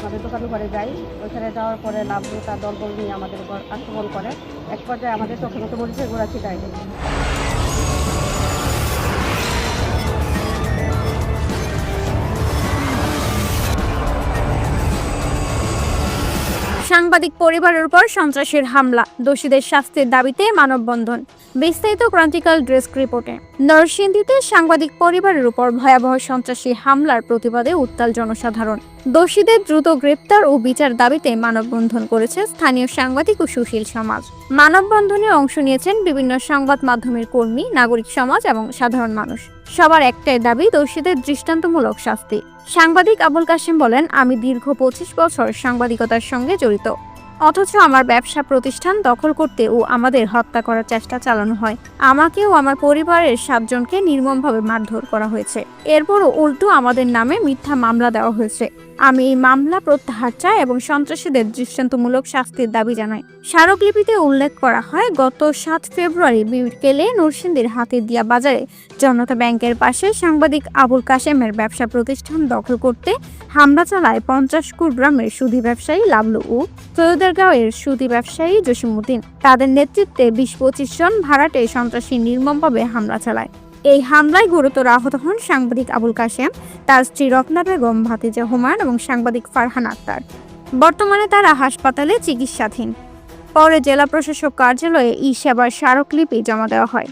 আমাদের দোকান ঘরে যাই, ওইখানে যাওয়ার পরে লাভলু তার দলবল নিয়ে আমাদের উপর আক্রমণ করে। এক পর্যায়ে আমাদের চোখে মতো মরিচের গোড়া ছিটাই দেয় সাংবাদিক পরিবারের উপর সন্ত্রাসের হামলা। দোষীদের শাস্তির দাবিতে মানববন্ধন। বিস্তারিত ক্রান্তিকাল ডেস্ক রিপোর্টে। নরসিংদীতে সাংবাদিক পরিবারের উপর ভয়াবহ সন্ত্রাসী হামলার প্রতিবাদে উত্তাল জনসাধারণ। দোষীদের দ্রুত গ্রেপ্তার ও বিচার দাবিতে মানববন্ধন করেছে স্থানীয় সাংবাদিক ও সুশীল সমাজ। মানববন্ধনে অংশ নিয়েছেন বিভিন্ন সংবাদ মাধ্যমের কর্মী, নাগরিক সমাজ এবং সাধারণ মানুষ। সবার একটাই দাবি, দোষীদের দৃষ্টান্তমূলক শাস্তি। সাংবাদিক আবুল কাশিম বলেন, আমি দীর্ঘ পঁচিশ বছর সাংবাদিকতার সঙ্গে জড়িত। অথচ আমার ব্যবসা প্রতিষ্ঠান দখল করতে ও আমাদের হত্যা করার চেষ্টা চালানো হয়। আমাকে ও আমার পরিবারের সাতজনকে নির্মমভাবে মারধর করা হয়েছে। এরপরও উল্টো আমাদের নামে মিথ্যা মামলা দেওয়া হয়েছে। আমি এই মামলা প্রত্যাহার চাই এবং সন্ত্রাসীদের দৃষ্টান্তমূলক শাস্তির দাবি জানাই। স্মারকলিপিতে উল্লেখ করা হয়, গত সাত ফেব্রুয়ারি বিকেলে নরসিংদীর হাতিদিয়া বাজারে জনতা ব্যাংকের পাশে সাংবাদিক আবুল কাশেমের ব্যবসা প্রতিষ্ঠান দখল করতে হামলা চালায় পঞ্চাশকুর গ্রামের সুধী ব্যবসায়ী লাবলু ও সৈয়দারগাঁওয়ের সুধী ব্যবসায়ী জসিমুদ্দিন তাদের নেতৃত্বে বিশ পঁচিশ জন ভাড়াটে সন্ত্রাসী নির্মমভাবে হামলা চালায়। এই হামলায় গুরুতর আহত হন সাংবাদিক আবুল কাশেম, তার স্ত্রী রত্না বেগম, ভাতিজা হুমায়ুন এবং সাংবাদিক ফারহান আক্তার। বর্তমানে তারা হাসপাতালে চিকিৎসাধীন। পরে জেলা প্রশাসক কার্যালয়ে ই সেবার স্মারকলিপি জমা দেওয়া হয়।